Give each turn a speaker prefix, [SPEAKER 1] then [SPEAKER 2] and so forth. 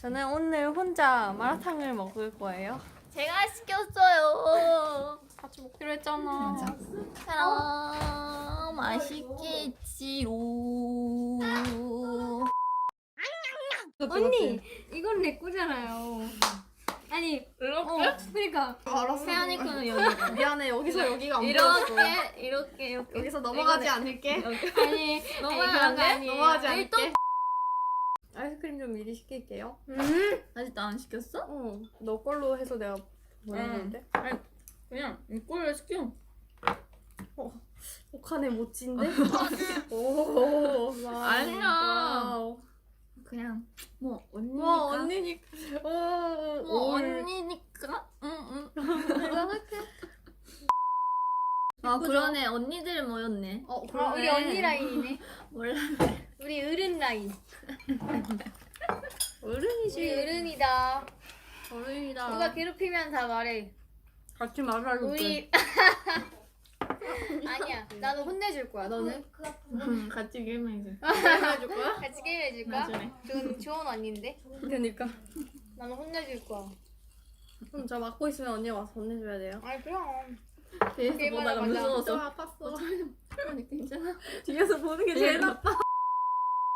[SPEAKER 1] 저는 오늘 혼자 마라탕을 먹을 거예요.
[SPEAKER 2] 제가 시켰어요.
[SPEAKER 1] 같이 먹기로 했잖아.
[SPEAKER 2] 그럼 맛있겠지요.
[SPEAKER 3] 언니 이건 내 거잖아요. 아니 어 그러니까
[SPEAKER 1] 알았어.
[SPEAKER 2] 세연이 거는 여기.
[SPEAKER 1] 미안해. 여기서 여기가 안 보였어.
[SPEAKER 2] 이렇게 이렇게 이렇게.
[SPEAKER 1] 여기서 넘어가지 않을게.
[SPEAKER 3] 아니
[SPEAKER 2] 넘어가면
[SPEAKER 3] 그런 안거
[SPEAKER 2] 돼?
[SPEAKER 1] 넘어가지 않을게. 아이스크림 좀 미리 시킬게요.
[SPEAKER 2] 아직도 안 시켰어?
[SPEAKER 1] 어, 너 걸로 해서 내가 보내는데.
[SPEAKER 2] 그냥 이 꼴로 시켜.
[SPEAKER 1] 혹한의 멋진데? 오, 와우.
[SPEAKER 2] 아니야.
[SPEAKER 1] 와우.
[SPEAKER 2] 그냥 뭐 언니니까.
[SPEAKER 1] 와, 언니니까. 오,
[SPEAKER 2] 뭐
[SPEAKER 1] 올.
[SPEAKER 2] 언니니까. 응응. 아 그러네 언니들 모였네.
[SPEAKER 1] 어,
[SPEAKER 3] 어,
[SPEAKER 1] 그러네.
[SPEAKER 3] 우리 언니 라인이네.
[SPEAKER 2] 몰라.
[SPEAKER 3] 우리 어른 라인.
[SPEAKER 1] 어른이지.
[SPEAKER 3] 우리 어른이다.
[SPEAKER 1] 어른이다.
[SPEAKER 3] 누가 괴롭히면 다 말해.
[SPEAKER 1] 같이 말하줄게.
[SPEAKER 3] 우리 아니야. 나도 혼내줄 거야. 너는
[SPEAKER 2] 음, 같이 게임해줘.
[SPEAKER 1] 해줄 거야?
[SPEAKER 3] 같이 게임 해줄 거야?
[SPEAKER 2] 나중에.
[SPEAKER 3] 좋은 좋은 언니인데.
[SPEAKER 1] 그니까.
[SPEAKER 3] 나는 혼내줄 거야.
[SPEAKER 1] 그럼 저 맡고 있으면 언니가 와서 혼내줘야 돼요.
[SPEAKER 3] 아니 그럼.
[SPEAKER 2] 뒤에서
[SPEAKER 3] 게임하러
[SPEAKER 2] 보다가
[SPEAKER 3] 가자.
[SPEAKER 2] 무서워서.
[SPEAKER 1] 아팠어.
[SPEAKER 2] 괜찮아?
[SPEAKER 1] 뒤에서 보는 게 제일 나빠.